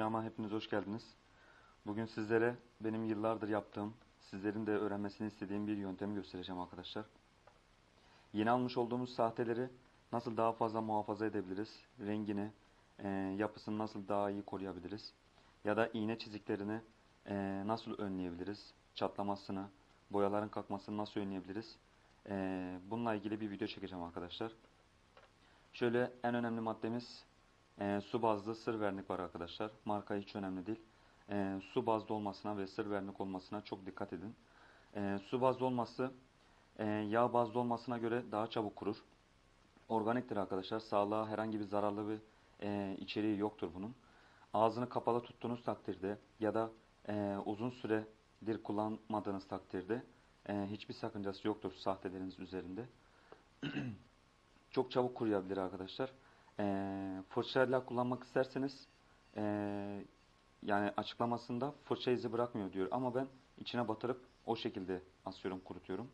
Dünyama hepiniz hoş geldiniz. Bugün sizlere benim yıllardır yaptığım, sizlerin de öğrenmesini istediğim bir yöntemi göstereceğim arkadaşlar. Yeni almış olduğumuz sahteleri nasıl daha fazla muhafaza edebiliriz, rengini, e, yapısını nasıl daha iyi koruyabiliriz ya da iğne çiziklerini e, nasıl önleyebiliriz, çatlamasını, boyaların kalkmasını nasıl önleyebiliriz. E, bununla ilgili bir video çekeceğim arkadaşlar. Şöyle en önemli maddemiz e, su bazlı sır vernik var arkadaşlar. Marka hiç önemli değil. E, su bazlı olmasına ve sır vernik olmasına çok dikkat edin. E, su bazlı olması e, yağ bazlı olmasına göre daha çabuk kurur. Organiktir arkadaşlar. Sağlığa herhangi bir zararlı bir e, içeriği yoktur bunun. Ağzını kapalı tuttuğunuz takdirde ya da e, uzun süredir kullanmadığınız takdirde e, hiçbir sakıncası yoktur sahteleriniz üzerinde. çok çabuk kuruyabilir arkadaşlar. E, fırçayla kullanmak isterseniz e, yani açıklamasında fırça izi bırakmıyor diyor. Ama ben içine batırıp o şekilde asıyorum, kurutuyorum.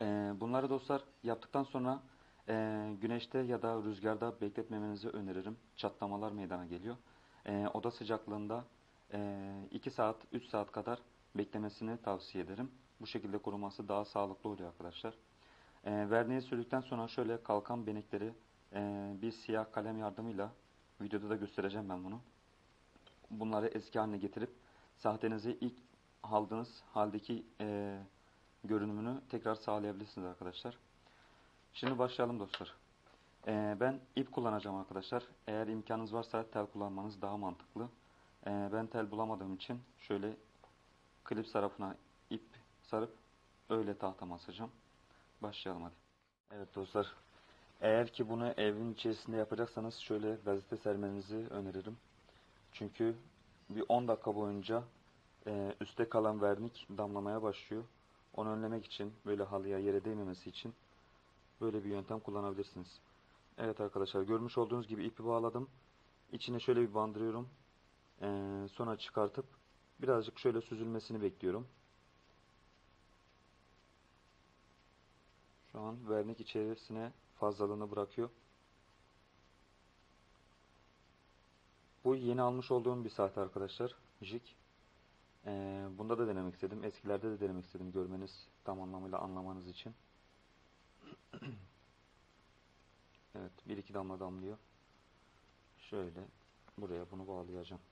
E, bunları dostlar yaptıktan sonra e, güneşte ya da rüzgarda bekletmemenizi öneririm. Çatlamalar meydana geliyor. E, oda sıcaklığında e, 2 saat, 3 saat kadar beklemesini tavsiye ederim. Bu şekilde kuruması daha sağlıklı oluyor arkadaşlar. E, verniği sürdükten sonra şöyle kalkan benekleri e, bir siyah kalem yardımıyla videoda da göstereceğim ben bunu. Bunları eski haline getirip sahtenizi ilk aldığınız haldeki e, görünümünü tekrar sağlayabilirsiniz arkadaşlar. Şimdi başlayalım dostlar. E, ben ip kullanacağım arkadaşlar. Eğer imkanınız varsa tel kullanmanız daha mantıklı. E, ben tel bulamadığım için şöyle klip tarafına ip sarıp öyle tahtama asacağım. Başlayalım hadi. Evet dostlar. Eğer ki bunu evin içerisinde yapacaksanız şöyle gazete sermenizi öneririm. Çünkü bir 10 dakika boyunca e, üstte kalan vernik damlamaya başlıyor. Onu önlemek için böyle halıya yere değmemesi için böyle bir yöntem kullanabilirsiniz. Evet arkadaşlar görmüş olduğunuz gibi ipi bağladım. İçine şöyle bir bandırıyorum. E, sonra çıkartıp birazcık şöyle süzülmesini bekliyorum. Şu an vernik içerisine fazlalığını bırakıyor. Bu yeni almış olduğum bir saat arkadaşlar. Jig. Ee, bunda da denemek istedim. Eskilerde de denemek istedim. Görmeniz tam anlamıyla anlamanız için. evet. Bir iki damla damlıyor. Şöyle buraya bunu bağlayacağım.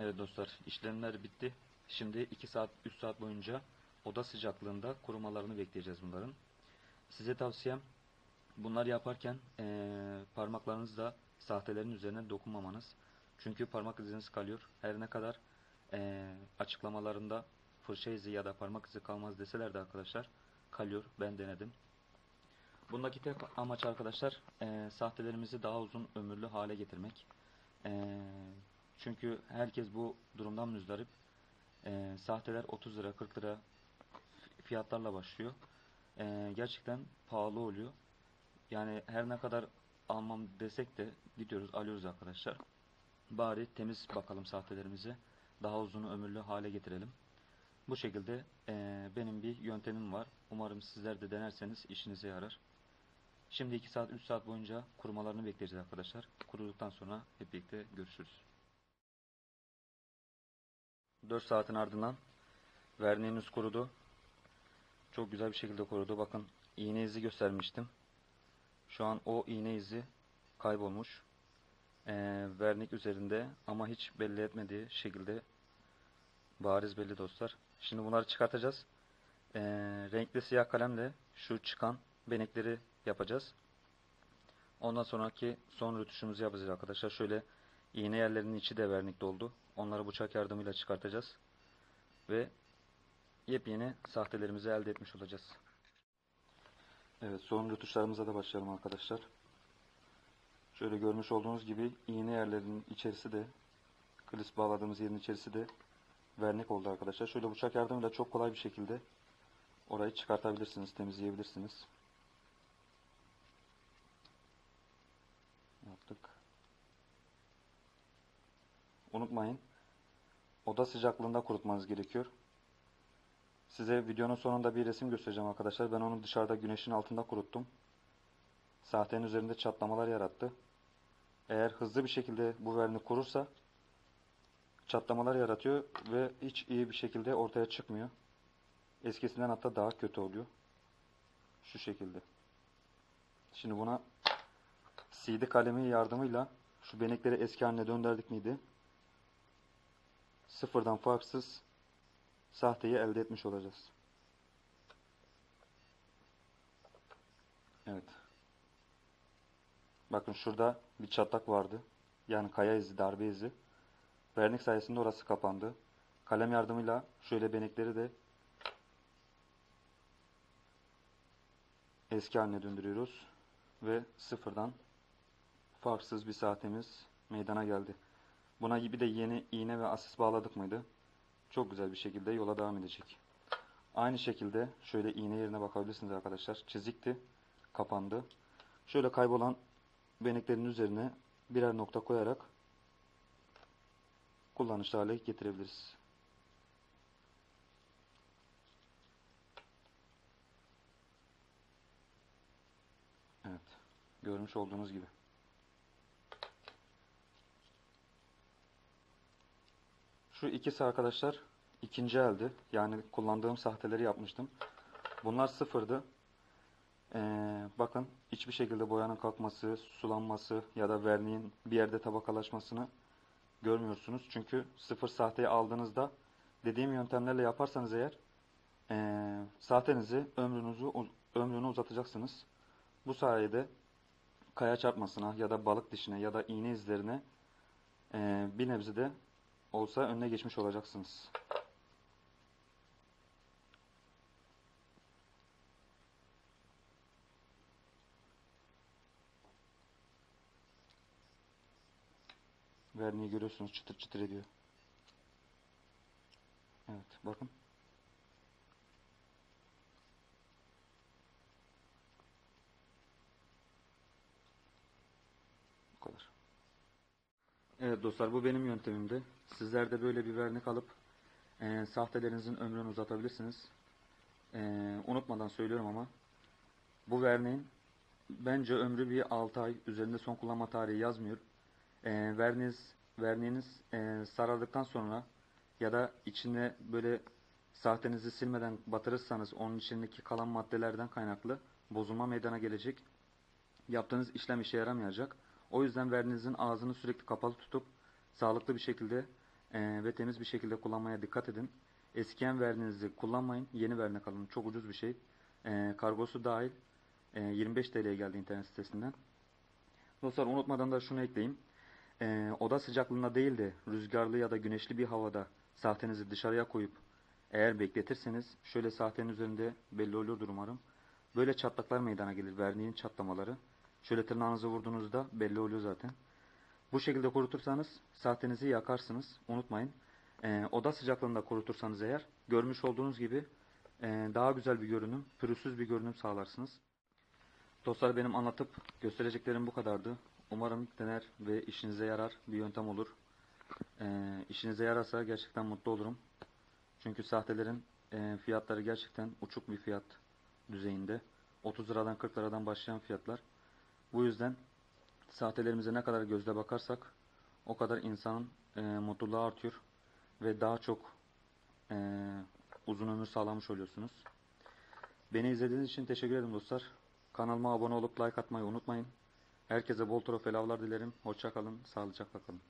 Evet dostlar işlemler bitti. Şimdi 2 saat 3 saat boyunca oda sıcaklığında kurumalarını bekleyeceğiz bunların. Size tavsiyem bunlar yaparken eee parmaklarınızla sahtelerin üzerine dokunmamanız. Çünkü parmak iziniz kalıyor. Her ne kadar eee, açıklamalarında fırça izi ya da parmak izi kalmaz deseler de arkadaşlar kalıyor. Ben denedim. Bundaki tek amaç arkadaşlar eee, sahtelerimizi daha uzun ömürlü hale getirmek. Eee çünkü herkes bu durumdan müzdarip. Ee, sahteler 30 lira 40 lira fiyatlarla başlıyor. Ee, gerçekten pahalı oluyor. Yani her ne kadar almam desek de gidiyoruz alıyoruz arkadaşlar. Bari temiz bakalım sahtelerimizi. Daha uzun ömürlü hale getirelim. Bu şekilde e, benim bir yöntemim var. Umarım sizler de denerseniz işinize yarar. Şimdi 2 saat 3 saat boyunca kurumalarını bekleyeceğiz arkadaşlar. Kuruduktan sonra hep birlikte görüşürüz. 4 saatin ardından verniğimiz kurudu. çok güzel bir şekilde korudu. Bakın iğne izi göstermiştim. Şu an o iğne izi kaybolmuş. Ee, vernik üzerinde ama hiç belli etmediği şekilde bariz belli dostlar. Şimdi bunları çıkartacağız. Ee, renkli siyah kalemle şu çıkan benekleri yapacağız. Ondan sonraki son rötuşumuzu yapacağız arkadaşlar. Şöyle iğne yerlerinin içi de vernik doldu. Onları bıçak yardımıyla çıkartacağız. Ve yepyeni sahtelerimizi elde etmiş olacağız. Evet son rötuşlarımıza da başlayalım arkadaşlar. Şöyle görmüş olduğunuz gibi iğne yerlerinin içerisi de klis bağladığımız yerin içerisi de vernik oldu arkadaşlar. Şöyle bıçak yardımıyla çok kolay bir şekilde orayı çıkartabilirsiniz, temizleyebilirsiniz. Yaptık. Unutmayın. Oda sıcaklığında kurutmanız gerekiyor. Size videonun sonunda bir resim göstereceğim arkadaşlar. Ben onu dışarıda güneşin altında kuruttum. Sahtenin üzerinde çatlamalar yarattı. Eğer hızlı bir şekilde bu vernik kurursa çatlamalar yaratıyor ve hiç iyi bir şekilde ortaya çıkmıyor. Eskisinden hatta daha kötü oluyor. Şu şekilde. Şimdi buna CD kalemi yardımıyla şu benekleri eski haline döndürdük miydi? Sıfırdan farksız sahteyi elde etmiş olacağız. Evet. Bakın şurada bir çatlak vardı. Yani kaya izi, darbe izi. Vernik sayesinde orası kapandı. Kalem yardımıyla şöyle benekleri de eski haline döndürüyoruz. Ve sıfırdan farksız bir saatimiz meydana geldi. Buna gibi de yeni iğne ve asis bağladık mıydı? Çok güzel bir şekilde yola devam edecek. Aynı şekilde şöyle iğne yerine bakabilirsiniz arkadaşlar. Çizikti. Kapandı. Şöyle kaybolan beneklerin üzerine birer nokta koyarak kullanışlı hale getirebiliriz. Evet. Görmüş olduğunuz gibi. Şu ikisi arkadaşlar ikinci elde. Yani kullandığım sahteleri yapmıştım. Bunlar sıfırdı. Ee, bakın hiçbir şekilde boyanın kalkması, sulanması ya da verniğin bir yerde tabakalaşmasını görmüyorsunuz. Çünkü sıfır sahteyi aldığınızda dediğim yöntemlerle yaparsanız eğer ee, sahtenizi ömrünüzü ömrünü uzatacaksınız. Bu sayede kaya çarpmasına ya da balık dişine ya da iğne izlerine ee, bir nebze de olsa önüne geçmiş olacaksınız. Verniği görüyorsunuz çıtır çıtır ediyor. Evet bakın. Bu kadar. Evet dostlar bu benim yöntemimdi. Sizler de böyle bir vernik alıp e, sahtelerinizin ömrünü uzatabilirsiniz. E, unutmadan söylüyorum ama bu verniğin bence ömrü bir 6 ay üzerinde son kullanma tarihi yazmıyor. E, verniğiniz, verniğiniz e, sarardıktan sonra ya da içine böyle sahtenizi silmeden batırırsanız onun içindeki kalan maddelerden kaynaklı bozulma meydana gelecek. Yaptığınız işlem işe yaramayacak. O yüzden verniğinizin ağzını sürekli kapalı tutup sağlıklı bir şekilde e, ve temiz bir şekilde kullanmaya dikkat edin. Eskiyen verniğinizi kullanmayın. Yeni vernik alın. Çok ucuz bir şey. E, kargosu dahil e, 25 TL'ye geldi internet sitesinden. Dostlar unutmadan da şunu ekleyeyim. E, oda sıcaklığında değil de rüzgarlı ya da güneşli bir havada sahtenizi dışarıya koyup eğer bekletirseniz şöyle sahtenin üzerinde belli oluyordur umarım. Böyle çatlaklar meydana gelir. Verniğin çatlamaları. Şöyle tırnağınızı vurduğunuzda belli oluyor zaten. Bu şekilde kurutursanız sahtenizi yakarsınız. Unutmayın. Ee, oda sıcaklığında kurutursanız eğer görmüş olduğunuz gibi e, daha güzel bir görünüm, pürüzsüz bir görünüm sağlarsınız. Dostlar benim anlatıp göstereceklerim bu kadardı. Umarım dener ve işinize yarar bir yöntem olur. Ee, işinize yararsa gerçekten mutlu olurum. Çünkü sahtelerin e, fiyatları gerçekten uçuk bir fiyat düzeyinde. 30 liradan 40 liradan başlayan fiyatlar. Bu yüzden sahtelerimize ne kadar gözle bakarsak o kadar insanın e, mutluluğu artıyor ve daha çok e, uzun ömür sağlamış oluyorsunuz. Beni izlediğiniz için teşekkür ederim dostlar. Kanalıma abone olup like atmayı unutmayın. Herkese bol trofeli avlar dilerim. Hoşça kalın, sağlıcakla kalın.